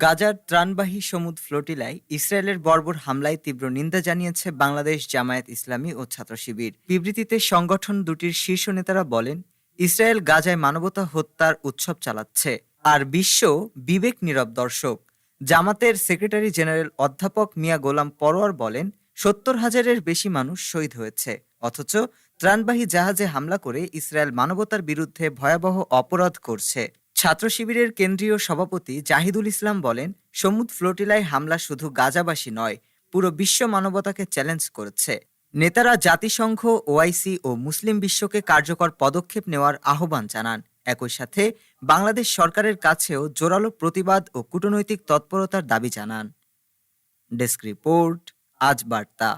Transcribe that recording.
গাজার ত্রাণবাহী সমুদ ফ্লোটিলায় ইসরায়েলের বর্বর হামলায় তীব্র নিন্দা জানিয়েছে বাংলাদেশ জামায়াত ইসলামী ও ছাত্র শিবির। বিবৃতিতে সংগঠন দুটির শীর্ষ নেতারা বলেন, ইসরায়েল গাজায় মানবতা হত্যার উৎসব চালাচ্ছে আর বিশ্ব বিবেক নীরব দর্শক। জামাতের সেক্রেটারি জেনারেল অধ্যাপক মিয়া গোলাম পরোয়ার বলেন, সত্তর হাজারের বেশি মানুষ শহীদ হয়েছে, অথচ ত্রাণবাহী জাহাজে হামলা করে ইসরায়েল মানবতার বিরুদ্ধে ভয়াবহ অপরাধ করছে। ছাত্র শিবিরের কেন্দ্রীয় সভাপতি জাহিদুল ইসলাম বলেন সমুদ ফ্লোটিলায় হামলা শুধু গাজাবাসী নয়, পুরো বিশ্ব মানবতাকে চ্যালেঞ্জ করেছে। নেতারা জাতিসংঘ, ওআইসি ও মুসলিম বিশ্বকে কার্যকর পদক্ষেপ নেওয়ার আহ্বান জানান। একই সাথে, বাংলাদেশ সরকারের কাছেও জোরালো প্রতিবাদ ও কূটনৈতিক তৎপরতার দাবি জানান। ডেস্ক রিপোর্ট, আজ বার্তা।